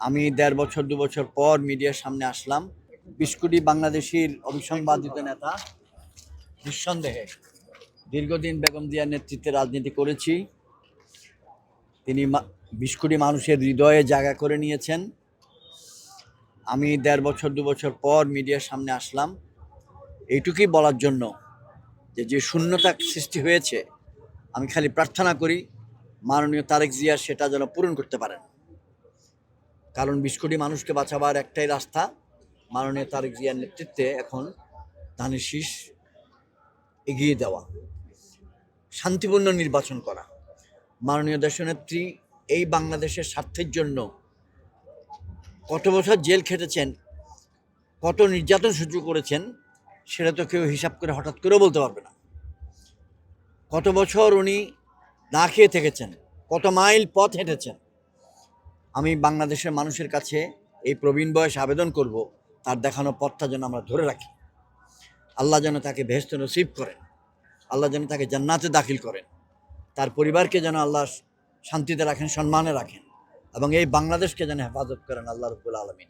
আমি দেড় বছর, দু বছর পর মিডিয়ার সামনে আসলাম। বিস্কুটি বাংলাদেশের অবিসংবাদিত নেতা। নিঃসন্দেহে দীর্ঘদিন বেগম জিয়ার নেতৃত্বে রাজনীতি করেছি। তিনি বিস্কুটি মানুষের হৃদয়ে জায়গা করে নিয়েছেন। আমি দেড় বছর, দু বছর পর মিডিয়ার সামনে আসলাম। এইটুকুই বলার জন্য যে যে শূন্যতা সৃষ্টি হয়েছে, আমি খালি প্রার্থনা করি, মাননীয় তারেক জিয়া সেটা যেন পূরণ করতে পারেন। কারণ বিস্কুটি মানুষকে বাঁচাবার একটাই রাস্তা। মাননীয় তারেক জিয়ার নেতৃত্বে এখন ধানের শীষ এগিয়ে দেওয়া। শান্তিপূর্ণ নির্বাচন করা। মাননীয় দেশনেত্রী এই বাংলাদেশের স্বার্থের জন্য কত বছর জেল খেটেছেন, কত নির্যাতন সহ্য করেছেন, সেটা তো কেউ হিসাব করে হঠাৎ করেও বলতে পারবে না। কত বছর উনি না খেয়ে থেকেছেন, কত মাইল পথ হেঁটেছেন আমি বাংলাদেশের মানুষের কাছে এই প্রবীণ বয়স আবেদন করব, তার দেখানো পথটা যেন আমরা ধরে রাখি। আল্লাহ যেন তাকে ভেস্ত নসিব করেন, আল্লাহ যেন তাকে জান্নাতে দাখিল করেন, তার পরিবারকে যেন আল্লাহ শান্তিতে রাখেন, সম্মানে রাখেন এবং এই বাংলাদেশকে যেন হেফাজত করেন আল্লাহ রবুল আলমিন।